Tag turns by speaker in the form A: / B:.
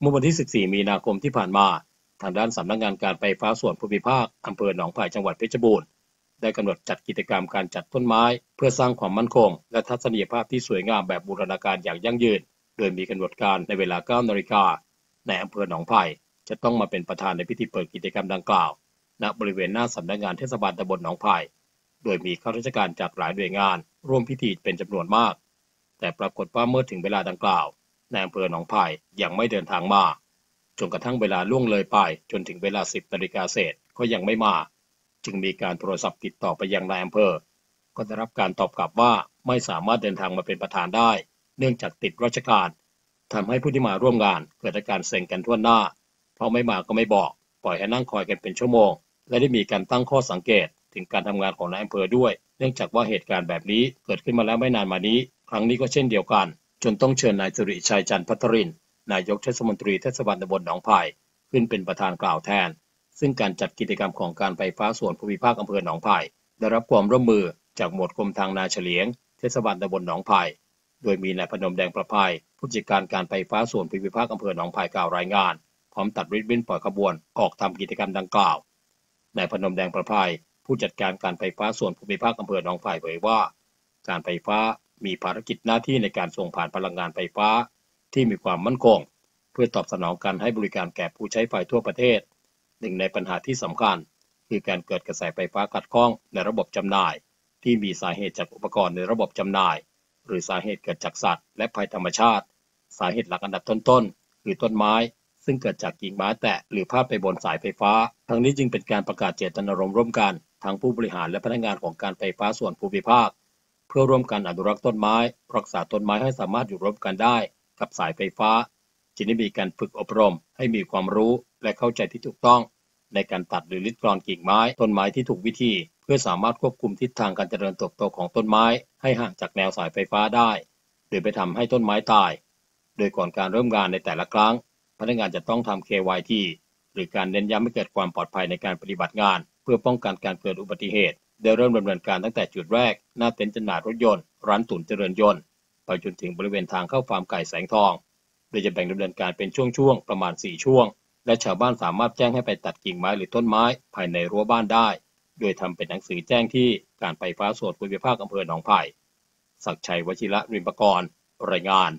A: เมื่อวันที่ 14 มีนาคมที่ผ่านมา ทางด้านสำนักงงานการไฟฟ้าส่วนภูมิภาคอำเภอหนองไผ่จังหวัดเพชรบูรณ์ได้กำหนดจัดกิจกรรมการจัดต้นไม้ เพื่อสร้างความมั่นคง และทัศนียภาพที่สวยงามแบบบูรณาการอย่างยั่งยืน โดยมีกำหนดการในเวลา 9 นาฬิกาในอำเภอหนองไผ่จะต้องมาเป็นประธานในพิธีเปิดกิจกรรมดังกล่าว ณบริเวณหน้าสำนักงานเทศบาลตำบลหนองไผ่โดยมีข้าราชการจากหลายหน่วยงาน ร่วมพิธีเป็นจำนวนมาก แต่ปรากฏว่าเมื่อถึงเวลาดังกล่าว ในอำเภอหนองไผ่ยังไม่เดินทางมาจนกระทั่งเวลาล่วงเลยไป จนถึงเวลา 10นาฬิกาเศษก็ยังไม่มา จึงมีการโทรศัพท์ติดต่อไปยังนายอำเภอ ก็ได้รับการตอบกลับว่าไม่สามารถเดินทางมาเป็นประธานได้ เนื่องจากติดราชการทำให้ผู้ที่มาร่วมงานเกิดอาการเซ็งกันทั่วหน้า เพราะไม่มาก็ไม่บอก ปล่อยให้นั่งคอยกันเป็นชั่วโมง และได้มีการตั้งข้อสังเกต ถึงการทำงานของนายอำเภอด้วย เนื่องจากว่าเหตุการณ์แบบนี้เกิดขึ้นมาแล้วไม่นานมานี้ ครั้งนี้ก็เช่นเดียวกัน จนต้องเชิญนายสุริชัยจันทร์พัทริน นายกเทศมนตรีเทศบาลตำบลหนองไผ่ขึ้นเป็นประธานกล่าวแทน ซึ่งการจัดกิจกรรมของการไฟฟ้าส่วนภูมิภาคอำเภอหนองไผ่ได้รับความร่วมมือจากหมวดกรมทางนาเฉลียง เทศบาลตำบลหนองไผ่โดยมีนายพนมแดงประภัยผู้จัดการการไฟฟ้าส่วนภูมิภาคอำเภอหนองไผ่กล่าวรายงาน พร้อมตัดริบบิ้นปล่อยขบวนออกทำกิจกรรมดังกล่าวนายพนมแดงประภัยผู้จัดการการไฟฟ้าส่วนภูมิภาคอำเภอหนองไผ่เผยว่า การไฟฟ้า มีภารกิจหน้าที่ในการส่งผ่านพลังงานไฟฟ้า ที่มีความมั่นคง เพื่อตอบสนองการให้บริการแก่ผู้ใช้ไฟทั่วประเทศ หนึ่งในปัญหาที่สำคัญ คือการเกิดกระแสไฟฟ้าขัดข้องในระบบจำหน่าย ที่มีสาเหตุจากอุปกรณ์ในระบบจำหน่าย หรือสาเหตุเกิดจากสัตว์ และภัยธรรมชาติ สาเหตุหลักอันดับต้นๆคือต้นไม้ ซึ่งเกิดจากกิ่งไม้แตะหรือพาดไปบนสายไฟฟ้า ทั้งนี้จึงเป็นการประกาศเจตนารมณ์ร่วมกันทั้งผู้บริหารและพนักงานของการไฟฟ้าส่วนภูมิภาค เพื่อร่วมกันอนุรักษ์ต้นไม้ รักษาต้นไม้ให้สามารถอยู่ร่วมกันได้กับสายไฟฟ้าจึงได้มีการฝึกอบรมให้มีความรู้และเข้าใจที่ถูกต้อง ในการตัดหรือลิดกรอนกิ่งไม้ ต้นไม้ที่ถูกวิธี เพื่อสามารถควบคุมทิศทางการเจริญเติบโตของต้นไม้ ให้ห่างจากแนวสายไฟฟ้าได้โดยไปทำให้ต้นไม้ตาย โดยก่อนการเริ่มงานในแต่ละครั้ง พนักงานจะต้องทำ KYT หรือการเน้นย้ำให้เกิดความปลอดภัยในการปฏิบัติงาน เพื่อป้องกันการเกิดอุบัติเหตุ ได้เริ่มดำเนินการตั้งแต่จุดแรก หน้าเต็นท์จำหน่ายรถยนต์ ร้านตุ๋นเจริญยนต์ ไปจนถึงบริเวณทางเข้าฟาร์มไก่แสงทอง โดยจะแบ่งดำเนินการเป็นช่วงๆ ประมาณ 4 ช่วง และชาวบ้านสามารถแจ้งให้ไปตัดกิ่งไม้หรือต้นไม้ภายในรั้วบ้านได้ โดยทำเป็นหนังสือแจ้งที่การไฟฟ้าส่วนภูมิภาคอำเภอหนองไผ่ ศักชัยวชิระริมปกรณ์รายงาน